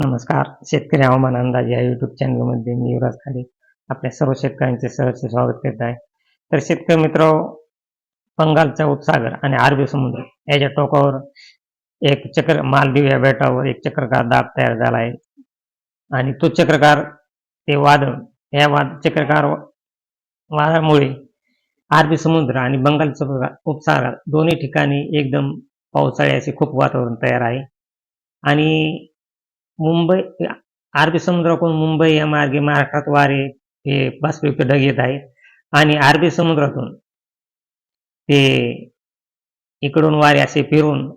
नमस्कार. शेतकरी हवामान अंदाज या युट्यूब चॅनलमध्ये मी युवराज खाडे आपल्या सर्व शेतकऱ्यांचे सहर्ष स्वागत करत आहे. तर शेतकरी मित्र बंगालचा उपसागर आणि अरबी समुद्र याच्या टोकावर एक चक्र मालदीव या बेटावर एक चक्रकार दाब तयार झाला आहे. आणि तो चक्रकार ते वादळ या वाद चक्रकार वादळामुळे अरबी समुद्र आणि बंगालचा उपसागर दोन्ही ठिकाणी एकदम पावसाळी असे खूप वातावरण तयार आहे. आणि मुंबई अरबी समुद्राकडून मुंबई या मार्गे महाराष्ट्रात वारे हे बाष्पयुक्त ढग येत आहे आणि अरबी समुद्रातून ते इकडून वारे असे फिरून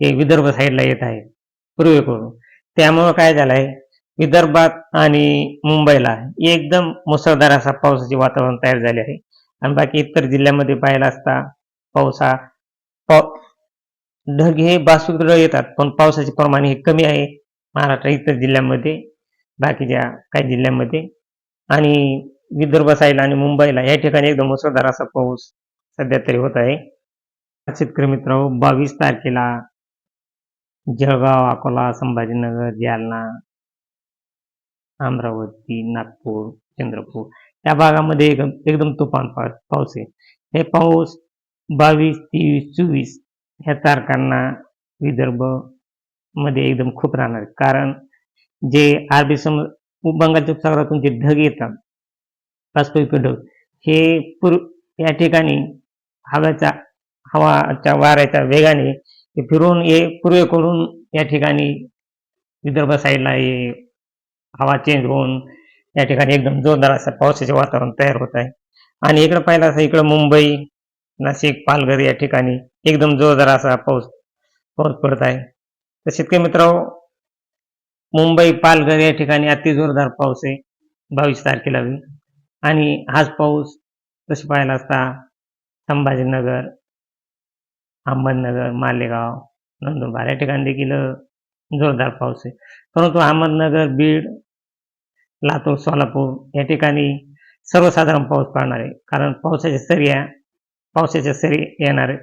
ते विदर्भ साईडला येत आहे पूर्वेकडून. त्यामुळं काय झालंय? विदर्भात आणि मुंबईला एकदम मुसळधार असा पावसाचे वातावरण तयार झाले आहे. आणि बाकी इतर जिल्ह्यामध्ये पाहिला असता पावसा पाव ढग हे बाष्पयुक्त ढग येतात पण पावसाचे प्रमाण हे कमी आहे. महाराष्ट्र इतर जिल्ह्यांमध्ये बाकीच्या काही जिल्ह्यांमध्ये. आणि विदर्भ साईडला आणि मुंबईला या ठिकाणी एकदम मुसळधार असा पाऊस सध्या तरी होत आहे. शेतकरी मित्र बावीस तारखेला जळगाव अकोला संभाजीनगर जालना अमरावती नागपूर चंद्रपूर या भागामध्ये एकदम एकदम तुफान पाऊस आहे. हे पाऊस बावीस तेवीस चोवीस ह्या तारखांना विदर्भ मध्ये एकदम खूप राहणार कारण जे अरबी सम बंगालच्या उपसागरातून जे ढग येतात वास्तविक ढग हे पूर्व या ठिकाणी हव्याच्या हवाच्या वाऱ्याच्या वेगाने ते फिरून ये पूर्वेकडून या ठिकाणी विदर्भ साईडला हे हवा चेंज होऊन या ठिकाणी एकदम जोरदार असं पावसाचे वातावरण तयार होत आहे. आणि इकडं पाहिलं असं इकडं मुंबई नाशिक पालघर या ठिकाणी एकदम जोरदार असा पाऊस पाऊस पडत आहे. तर शेतकरी मित्र मुंबई पालघर या ठिकाणी अति जोरदार पाऊस आहे. बावीस तारखेला बी आणि हाच पाऊस तसे पाहायला असता संभाजीनगर अहमदनगर मालेगाव नंदुरबार या ठिकाणी देखील जोरदार पाऊस आहे. परंतु अहमदनगर बीड लातूर सोलापूर या ठिकाणी सर्वसाधारण पाऊस पडणार आहे. कारण पावसाच्या सरी या पावसाच्या सरी येणार आहे.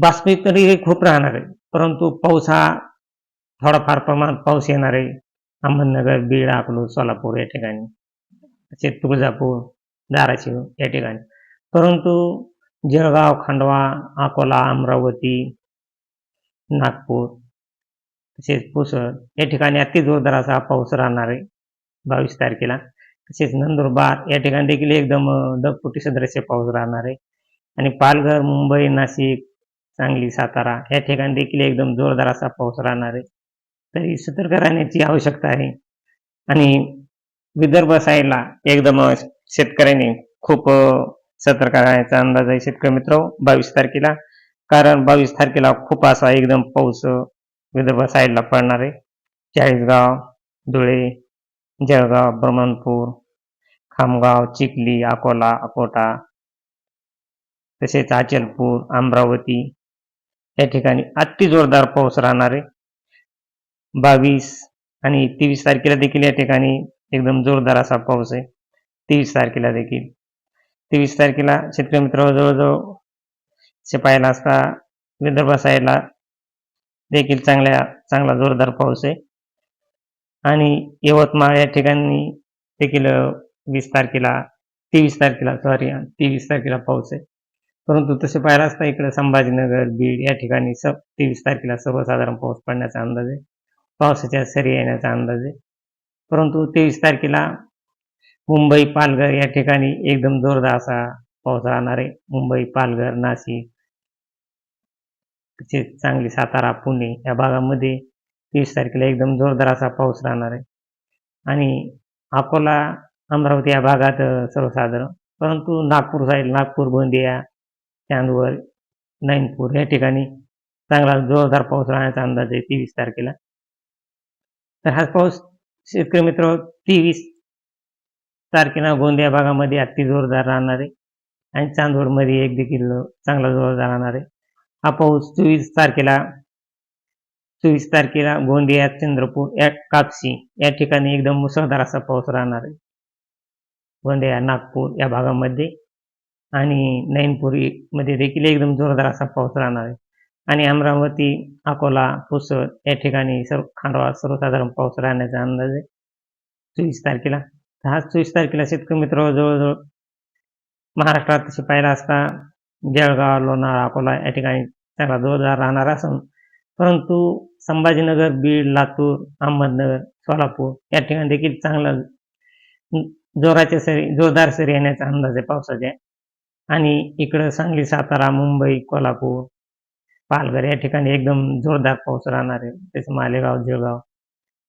बाष्पी तरी हे खूप राहणार आहे. परंतु पाऊस हा थोडाफार प्रमाणात पाऊस येणार आहे. अहमदनगर बीड अकलूर सोलापूर या ठिकाणी. तसेच तुळजापूर धाराशिव या ठिकाणी. परंतु जळगाव खांडवा अकोला अमरावती नागपूर तसेच पुसळ या ठिकाणी अति जोरदार असा पाऊस राहणार आहे. बावीस तारखेला. तसेच नंदुरबार या ठिकाणी देखील एकदम दगपुटी सदृश्य पाऊस राहणार आहे. आणि पालघर मुंबई नाशिक सांगली सातारा या ठिकाणी देखील एकदम जोरदार असा पाऊस राहणार आहे. तरी सतर्क राहण्याची आवश्यकता आहे. आणि विदर्भ साईडला एकदम शेतकऱ्यांनी खूप सतर्क राहण्याचा अंदाज आहे शेतकरी मित्र. बावीस तारखेला कारण बावीस तारखेला खूप असा एकदम पाऊस विदर्भ साईडला पडणार आहे. चाळीसगाव धुळे जळगाव ब्रह्मणपूर खामगाव चिखली अकोला अकोटा तसेच अचलपूर अमरावती या ठिकाणी अति जोरदार पाऊस राहणार आहे. बावीस आणि तेवीस तारखेला देखील या ठिकाणी एकदम जोरदार असा पाऊस आहे. तेवीस तारखेला देखील. तेवीस तारखेला शेतकरी मित्र जवळजवळ शिपायला असता विदर्भ साईडला देखील चांगल्या चांगला जोरदार पाऊस आहे. आणि यवतमाळ या ठिकाणी देखील वीस तारखेला तेवीस तारखेला सॉरी तेवीस तारखेला पाऊस आहे. परंतु तसे पाहायला असता इकडे संभाजीनगर बीड या ठिकाणी स तेवीस तारखेला सर्वसाधारण पाऊस पडण्याचा अंदाज आहे. पावसाच्या सरी येण्याचा अंदाज आहे. परंतु तेवीस तारखेला मुंबई पालघर या ठिकाणी एकदम जोरदार असा पाऊस राहणार आहे. मुंबई पालघर नाशिक चांगली सातारा पुणे या भागामध्ये तेवीस तारखेला एकदम जोरदार असा पाऊस राहणार आहे. आणि अकोला अमरावती या भागात सर्वसाधारण. परंतु नागपूर साईड नागपूर गोंदिया चांदवड नैनपूर या ठिकाणी चांगला जोरदार पाऊस राहण्याचा अंदाज आहे तेवीस तारखेला. तर हा पाऊस शेतकरी मित्र तेवीस तारखेला गोंदिया भागामध्ये अति जोरदार राहणार आहे. आणि चांदवडमध्ये एक देखील चांगला जोरदार राहणार आहे. हा पाऊस चोवीस तारखेला चोवीस तारखेला गोंदिया चंद्रपूर या कापसी या ठिकाणी एकदम मुसळधार असा पाऊस राहणार आहे. गोंदिया नागपूर या भागामध्ये आणि नैनपुरीमध्ये देखील एकदम जोरदार असा पाऊस राहणार आहे. आणि अमरावती अकोला पुसद या ठिकाणी सर्व खांडवा सर्वसाधारण पाऊस राहण्याचा अंदाज आहे. चोवीस तारखेला. तर हा चोवीस तारखेला शेतकरी मित्र जवळजवळ महाराष्ट्रात तसे पाहिला असता जळगाव लोणावळा अकोला या ठिकाणी चांगला जोरदार राहणार असून परंतु संभाजीनगर बीड लातूर अहमदनगर सोलापूर या ठिकाणी देखील चांगला जोराच्या सरी जोरदार सरी येण्याचा अंदाज आहे पावसाच्या आणि इकडं सांगली सातारा मुंबई कोल्हापूर पालघर या ठिकाणी एकदम जोरदार पाऊस राहणार आहे. तसं मालेगाव जळगाव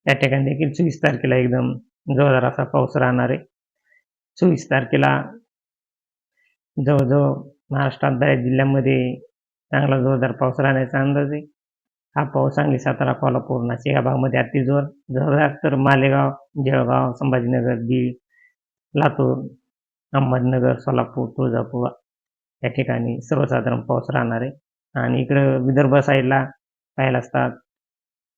या ठिकाणी देखील चोवीस तारखेला एकदम जोरदार असा पाऊस राहणार आहे. चोवीस तारखेला जवळजवळ महाराष्ट्रात बऱ्याच जिल्ह्यामध्ये चांगला जोरदार पाऊस राहण्याचा अंदाज आहे. हा पाऊस सांगली सातारा कोल्हापूर नाशिक या भागामध्ये अतिजोर जोरदार. तर मालेगाव जळगाव संभाजीनगर बीड लातूर अहमदनगर सोलापूर तुळजापूर या ठिकाणी सर्वसाधारण पाऊस राहणार आहे. आणि इकडं विदर्भ साईडला पाहायला असतात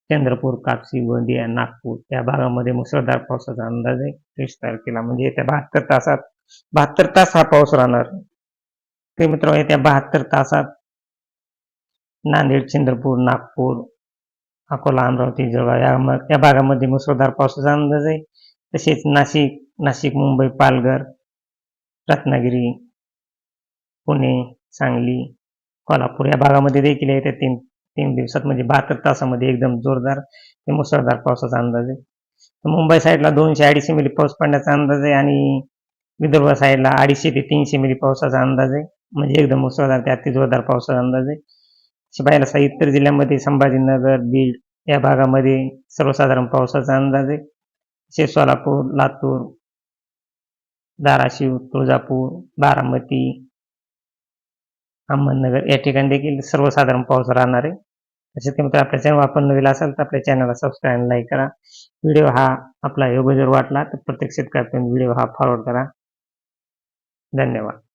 चंद्रपूर कापसी गोंदिया नागपूर या भागामध्ये मुसळधार पावसाचा अंदाज आहे. वीस तारखेला म्हणजे येत्या बहात्तर तासात बहात्तर तास हा पाऊस राहणार. ते मित्र येत्या बहात्तर तासात नांदेड चंद्रपूर नागपूर अकोला अमरावती जळगाव या या भागामध्ये मुसळधार पावसाचा अंदाज आहे. तसेच नाशिक नाशिक मुंबई पालघर रत्नागिरी पुणे सांगली कोल्हापूर या भागामध्ये देखील येत्या तीन तीन दिवसात म्हणजे बहात्तर तासामध्ये एकदम जोरदार ते मुसळधार पावसाचा अंदाज आहे. मुंबई साईडला दोनशे अडीचशे मिली पाऊस पडण्याचा अंदाज आहे आणि विदर्भ साईडला अडीचशे ते तीनशे मिली पावसाचा अंदाज आहे. म्हणजे एकदम मुसळधार ते अति जोरदार पावसाचा अंदाज आहे. शिवायला सा इतर जिल्ह्यामध्ये संभाजीनगर बीड या भागामध्ये सर्वसाधारण पावसाचा अंदाज आहे. तसेच सोलापूर लातूर धाराशिव तुळजापूर बारामती अहमदनगर या ठिकाणी देखील सर्वसाधारण पाऊस राहणार आहे. तसेच मित्र आपल्या चॅनल आपण नवीन असाल तर आपल्या चॅनलला सबस्क्राईब लाईक करा. व्हिडिओ हा आपला योग्य जर वाटला तर प्रत्येक शेतकऱ्यापर्यंत व्हिडिओ हा फॉरवर्ड करा. धन्यवाद.